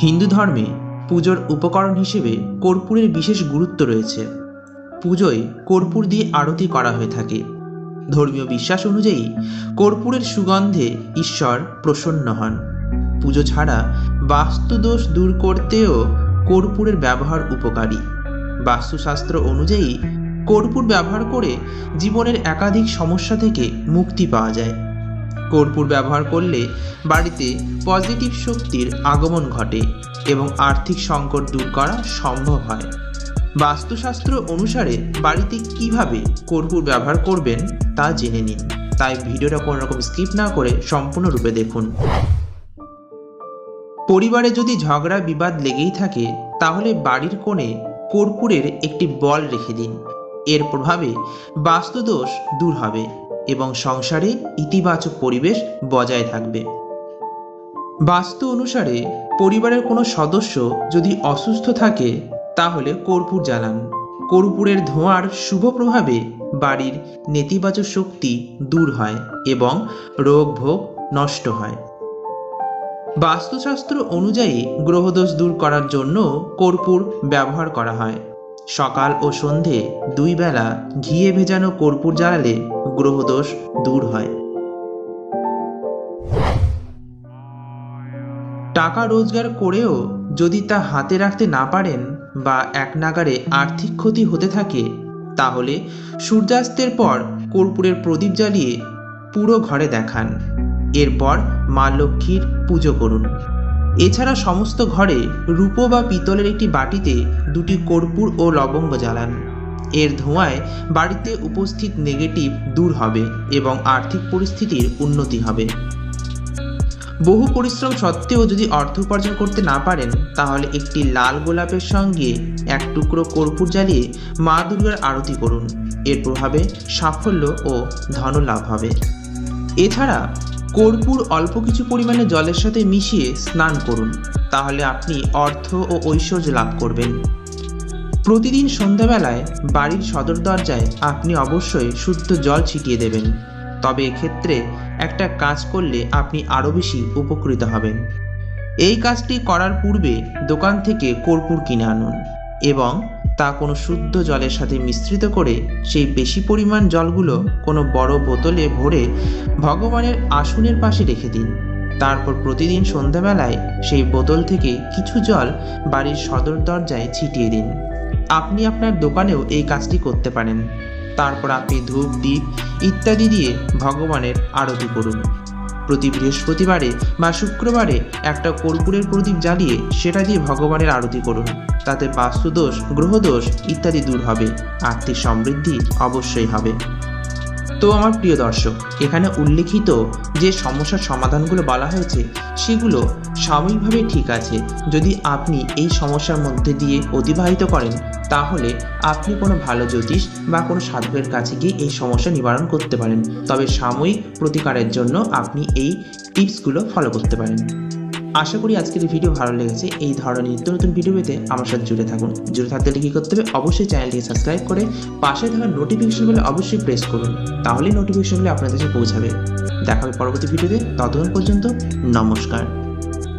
হিন্দু ধর্মে পুজোর উপকরণ হিসেবে কর্পূরের বিশেষ গুরুত্ব রয়েছে। পুজোয় কর্পূর দিয়ে আরতি করা হয়ে থাকে। ধর্মীয় বিশ্বাস অনুযায়ী কর্পূরের সুগন্ধে ঈশ্বর প্রসন্ন হন। পুজো ছাড়া বাস্তুদোষ দূর করতেও কর্পূরের ব্যবহার উপকারী। বাস্তুশাস্ত্র অনুযায়ী কর্পূর ব্যবহার করে জীবনের একাধিক সমস্যা থেকে মুক্তি পাওয়া যায়। কর্পূর ব্যবহার করলে বাড়িতে পজিটিভ শক্তির আগমন ঘটে এবং আর্থিক সংকট দূর করা সম্ভব হয়। বাস্তুশাস্ত্র অনুসারে বাড়িতে কীভাবে কর্পূর ব্যবহার করবেন তা জেনে নিন। তাই ভিডিওটা কোনো রকম স্কিপ না করে সম্পূর্ণরূপে দেখুন। পরিবারে যদি ঝগড়া, বিবাদ লেগেই থাকে, তাহলে বাড়ির কোণে কর্পূরের একটি বল রেখে দিন। এর প্রভাবে বাস্তুদোষ দূর হবে। এবং সংসারে ইতিবাচক পরিবেশ বজায় থাকবে। বাস্তু অনুসারে পরিবারের কোনো সদস্য যদি অসুস্থ থাকে, তাহলে কর্পূর জ্বালান। কর্পূরের ধোঁয়ার শুভ প্রভাবে বাড়ির নেতিবাচক শক্তি দূর হয় এবং রোগ ভোগ নষ্ট হয়। বাস্তুশাস্ত্র অনুযায়ী গ্রহদোষ দূর করার জন্য কর্পূর ব্যবহার করা হয়। সকাল ও সন্ধে দুই বেলা ঘিয়ে ভেজানো কর্পূর জ্বালালে গ্রহদোষ দূর হয়। টাকা রোজগার করেও যদি তা হাতে রাখতে না পারেন বা এক নাগারে আর্থিক ক্ষতি হতে থাকে, তাহলে সূর্যাস্তের পর কর্পূরের প্রদীপ জ্বালিয়ে পুরো ঘরে দেখান। এরপর মা লক্ষ্মীর পুজো করুন। এছাড়া সমস্ত ঘরে রূপো বা পিতলের একটি বাটিতে দুটি কর্পূর ও লবঙ্গ জ্বালান। এর ধোঁয়ায় বাড়িতে উপস্থিত নেগেটিভ দূর হবে এবং আর্থিক পরিস্থিতির উন্নতি হবে। বহু পরিশ্রম সত্ত্বেও যদি অর্থ উপার্জন করতে না পারেন, তাহলে একটি লাল গোলাপের সঙ্গে এক টুকরো কর্পূর জ্বালিয়ে মা দুর্গার আরতি করুন। এর প্রভাবে সাফল্য ও ধনলাভ হবে। এছাড়া কর্পূর অল্প কিছু পরিমাণে জলের সাথে মিশিয়ে স্নান করুন, তাহলে আপনি অর্থ ও ঐশ্বর্য লাভ করবেন। প্রতিদিন সন্ধ্যাবেলায় বাড়ির সদর দরজায় আপনি অবশ্যই শুদ্ধ জল ছিটিয়ে দেবেন। তবে এক্ষেত্রে একটা কাজ করলে আপনি আরও বেশি উপকৃত হবেন। এই কাজটি করার পূর্বে দোকান থেকে কর্পূর কিনে আনুন এবং তা কোনো শুদ্ধ জলের সাথে মিশ্রিত করে সেই বেশি পরিমাণ জলগুলো কোনো বড় বোতলে ভরে ভগবানের আসনের পাশে রেখে দিন। তারপর প্রতিদিন সন্ধ্যাবেলায় সেই বোতল থেকে কিছু জল বাড়ির সদর দরজায় ছিটিয়ে দিন। আপনি আপনার দোকানেও এই কাজটি করতে পারেন। তারপর আপনি ধূপ দ্বীপ ইত্যাদি দিয়ে ভগবানের আরতি করুন। প্রতি বৃহস্পতিবারে বা শুক্রবারে একটা কর্পূরের প্রদীপ জ্বালিয়ে সেটা দিয়ে ভগবানের আরতি করুন। তাতে বাস্তুদোষ, গ্রহদোষ ইত্যাদি দূর হবে। আর্থিক সমৃদ্ধি অবশ্যই হবে। তো আমার প্রিয় দর্শক, এখানে উল্লেখিত যে সমস্যার সমাধানগুলো বলা হয়েছে, সেগুলো সাময়িকভাবে ঠিক আছে। যদি আপনি এই সমস্যার মধ্যে দিয়ে অতিবাহিত করেন, তাহলে আপনি কোনো ভালো জ্যোতিষ বা কোনো সাধকের কাছে গিয়ে এই সমস্যা নিবারণ করতে পারেন। তবে সাময়িক প্রতিকারের জন্য আপনি এই টিপসগুলো ফলো করতে পারেন। আশা করি আজকের ভিডিও ভালো লেগেছে। এই ধরনের নিত্য নতুন ভিডিও পেতে আমার সাথে জুড়ে থাকুন। জুড়ে থাকতে কী করতে হবে? অবশ্যই চ্যানেলটিকে সাবস্ক্রাইব করে পাশে থাকা নোটিফিকেশনগুলো অবশ্যই প্রেস করুন। তাহলেই নোটিফিকেশনগুলো আপনাদের কাছে পৌঁছাবে। দেখা হবে পরবর্তী ভিডিওতে। ততক্ষণ পর্যন্ত নমস্কার।